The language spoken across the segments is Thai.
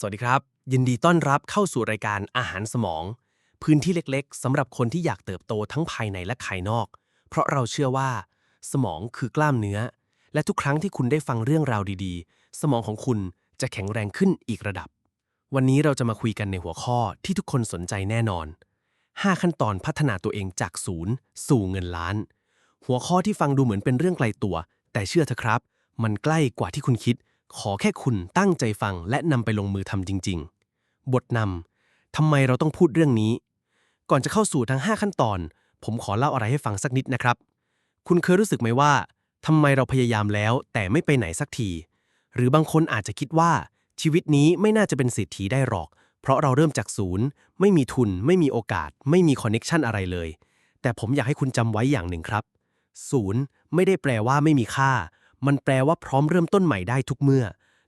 สวัสดีครับ ยินดีต้อนรับเข้าสู่รายการอาหารสมอง พื้นที่เล็กๆสำหรับคนที่อยากเติบโตทั้งภายในและภายนอก เพราะเราเชื่อว่า สมองคือกล้ามเนื้อ และทุกครั้งที่คุณได้ฟังเรื่องราวดีๆ สมองของคุณจะแข็งแรงขึ้นอีกระดับ วันนี้เราจะมาคุยกันในหัวข้อที่ทุกคนสนใจแน่นอน 5 ขั้นตอนพัฒนาตัวเองจากศูนย์สู่เงินล้าน หัวข้อที่ฟังดูเหมือนเป็นเรื่องไกลตัว แต่เชื่อเถอะครับ มันใกล้กว่าที่คุณคิด ขอแค่คุณตั้งใจฟังและนำไปลงมือทำจริง ๆ บทนำทำไมเราต้องพูดเรื่องนี้ ก่อนจะเข้าสู่ทั้ง 5 ขั้นตอน ผมขอเล่าอะไรให้ฟังสักนิดนะครับ คุณเคยรู้สึกไหมว่าทำไมเราพยายามแล้ว แต่ไม่ไปไหนสักที หรือบางคนอาจจะคิดว่า ชีวิตนี้ไม่น่าจะเป็นเศรษฐีได้หรอก เพราะเราเริ่มจากศูนย์ ไม่มีทุน ไม่มีโอกาส ไม่มีคอนเน็กชันอะไรเลย แต่ผมอยากให้คุณจำไว้อย่างหนึ่งครับ ศูนย์ไม่ได้แปลว่าไม่มีค่า มันแปลว่าพร้อมเริ่มต้นใหม่ได้ทุกเมื่อ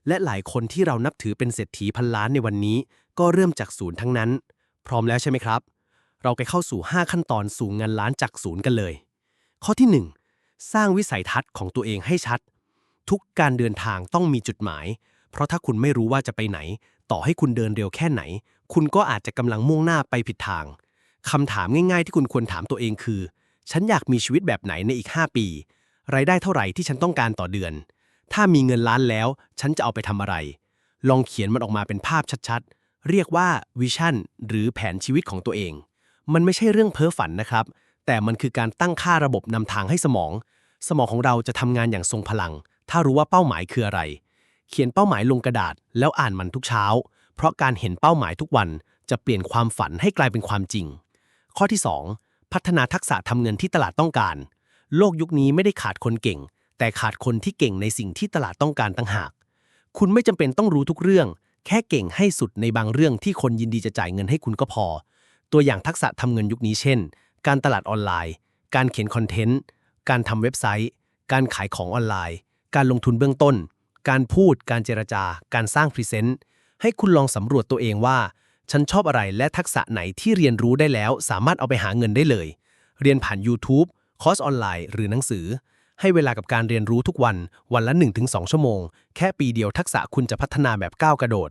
และหลายคนที่เรานับถือเป็นเศรษฐีพันล้านในวันนี้ ก็เริ่มจากศูนย์ทั้งนั้น พร้อมแล้วใช่ไหมครับ เราไปเข้าสู่ 5 ขั้นตอนสู่เงินล้านจากศูนย์กันเลย ข้อที่ 1 สร้างวิสัยทัศน์ของตัวเองให้ชัด ทุกการเดินทางต้องมีจุดหมาย เพราะถ้าคุณไม่รู้ว่าจะไปไหน ต่อให้คุณเดินเร็วแค่ไหน คุณก็อาจจะกำลังมุ่งหน้าไปผิดทางคำถามง่าย ๆ ที่คุณควรถามตัวเองคือ ฉันอยากมีชีวิตแบบไหนในอีก 5 ปี รายได้เท่าไหร่ที่ฉันต้องการต่อเดือน ถ้ามีเงินล้านแล้ว ฉันจะเอาไปทำอะไร ลองเขียนมันออกมาเป็นภาพชัดๆ เรียกว่าวิชั่นหรือแผนชีวิตของตัวเอง มันไม่ใช่เรื่องเพ้อฝันนะครับ แต่มันคือการตั้งค่าระบบนำทางให้สมอง สมองของเราจะทำงานอย่างทรงพลัง ถ้ารู้ว่าเป้าหมายคืออะไร เขียนเป้าหมายลงกระดาษ แล้วอ่านมันทุกเช้า เพราะการเห็นเป้าหมายทุกวันจะเปลี่ยนความฝันให้กลายเป็นความจริง ข้อที่ 2 พัฒนาทักษะทำเงินที่ตลาดต้องการ โลกยุคนี้ไม่ได้ขาดคนเก่ง แต่ขาดคนที่เก่งในสิ่งที่ตลาดต้องการต่างหาก คุณไม่จำเป็นต้องรู้ทุกเรื่อง แค่เก่งให้สุดในบางเรื่องที่คนยินดีจะจ่ายเงินให้คุณก็พอ ตัวอย่างทักษะทำเงินยุคนี้เช่น การตลาดออนไลน์ การเขียนคอนเทนต์ การทำเว็บไซต์ การขายของออนไลน์ การลงทุนเบื้องต้น การพูด การเจรจา การสร้างพรีเซนต์ ให้คุณลองสำรวจตัวเองว่า ฉันชอบอะไรและทักษะไหนที่เรียนรู้ได้แล้ว สามารถเอาไปหาเงินได้เลย เรียนผ่าน YouTube คอร์สออนไลน์หรือหนังสือ ให้เวลากับการเรียนรู้ทุกวันวันละ 1-2 ชั่วโมง แค่ปีเดียวทักษะคุณจะพัฒนาแบบก้าวกระโดด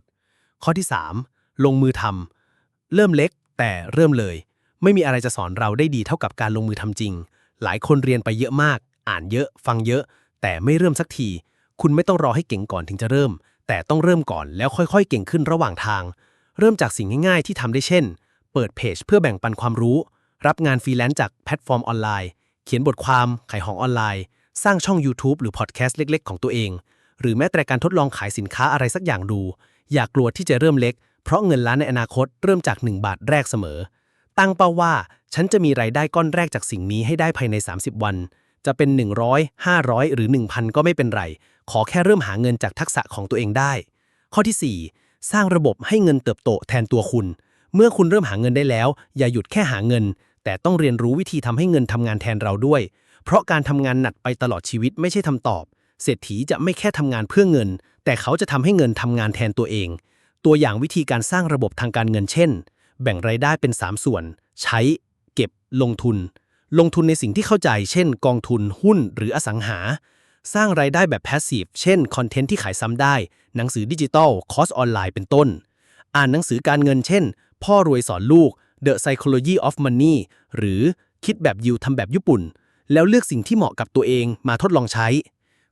ข้อที่ 3 ลงมือทำเริ่มเล็ก แต่เริ่มเลย ไม่มีอะไรจะสอนเราได้ดีเท่ากับการลงมือทำจริง หลายคนเรียนไปเยอะมาก อ่านเยอะ ฟังเยอะ แต่ไม่เริ่มสักที คุณไม่ต้องรอให้เก่งก่อนถึงจะเริ่ม แต่ต้องเริ่มก่อนแล้วค่อยๆ เก่งขึ้นระหว่างทาง เริ่มจากสิ่งง่ายๆ ที่ทำได้เช่น เปิดเพจเพื่อแบ่งปันความรู้ รับงานฟรีแลนซ์จากแพลตฟอร์มออนไลน์ เขียนบทความขายของออนไลน์ สร้างช่อง YouTube หรือพอดแคสต์เล็ก ๆ ของตัวเอง หรือแม้แต่การทดลองขายสินค้าอะไรสักอย่างดู อย่ากกลัวที่จะเริ่มเล็ก เพราะเงินล้านในอนาคตเริ่มจาก 1 บาทแรกเสมอ ตั้งเป้าว่าฉันจะมีรายได้ก้อนแรกจากสิ่งนี้ให้ได้ภายใน 30 วัน จะเป็น 100 500 หรือ 1,000 ก็ไม่เป็นไร ขอแค่เริ่มหาเงินจากทักษะของตัวเองได้ ข้อที่ 4 สร้างระบบให้เงินเติบโตแทนตัวคุณ เมื่อคุณเริ่มหาเงินได้แล้ว อย่าหยุดแค่หาเงิน แต่ต้องเรียนรู้วิธีทำให้เงินทำงานแทนเราด้วย เพราะการทำงานหนักไปตลอดชีวิตไม่ใช่ทำตอบ เศรษฐีจะไม่แค่ทำงานเพื่อเงิน แต่เขาจะทำให้เงินทำงานแทนตัวเอง ตัวอย่างวิธีการสร้างระบบทางการเงินเช่น แบ่งรายได้เป็น 3 ส่วน ใช้ เก็บ ลงทุน ลงทุนในสิ่งที่เข้าใจ เช่น กองทุน หุ้น หรืออสังหา สร้างรายได้แบบแพสซีฟ เช่น คอนเทนต์ที่ขายซ้ำได้ หนังสือดิจิทัลคอร์สออนไลน์ เป็นต้น อ่านหนังสือการเงิน เช่น พ่อรวยสอนลูก The Psychology of Money หรือคิดแบบยิวทำแบบญี่ปุ่น แล้วเลือกสิ่งที่เหมาะกับตัวเองมาทดลองใช้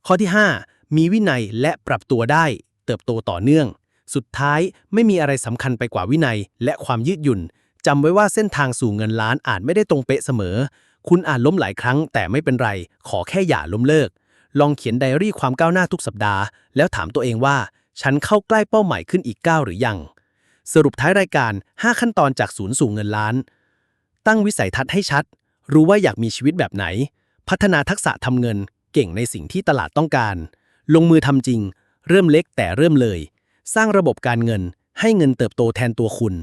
ข้อที่ 5 มีวินัยและปรับตัวได้ เติบโตต่อเนื่อง สุดท้ายไม่มีอะไรสำคัญไปกว่าวินัย และความยืดหยุ่นจำไว้ว่าเส้นทางสู่เงินล้านอาจไม่ได้ตรงเป๊ะเสมอ คุณอาจล้มหลายครั้ง แต่ไม่เป็นไร ขอแค่อย่าล้มเลิก ลองเขียนไดอารี่ความก้าวหน้าทุกสัปดาห์ แล้วถามตัวเองว่า ฉันเข้าใกล้เป้าหมายขึ้นอีกก้าวหรือยัง สรุปท้ายรายการ 5 ขั้นตอนจากศูนย์สู่เงินล้าน ตั้งวิสัยทัศน์ให้ชัด รู้ว่าอยากมีชีวิตแบบไหน พัฒนาทักษะทำเงิน เก่งในสิ่งที่ตลาดต้องการ ลงมือทำจริง เริ่มเล็กแต่เริ่มเลย สร้างระบบการเงิน ให้เงินเติบโตแทนตัวคุณ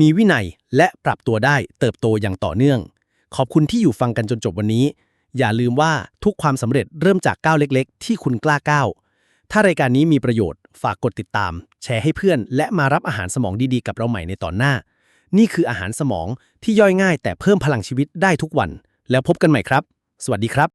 มีวินัยและปรับตัวได้เติบโตอย่างต่อเนื่อง ขอบคุณที่อยู่ฟังกันจนจบวันนี้ อย่าลืมว่าทุกความสำเร็จเริ่มจากก้าวเล็ก ๆ ที่คุณกล้าก้าวถ้ารายการนี้มีประโยชน์ฝากกดติดตาม แชร์ให้เพื่อน และมารับอาหารสมองดีๆ กับเราใหม่ในตอนหน้า นี่คืออาหารสมองที่ย่อยง่าย แต่เพิ่มพลังชีวิตได้ทุกวัน แล้วพบกันใหม่ครับ สวัสดีครับ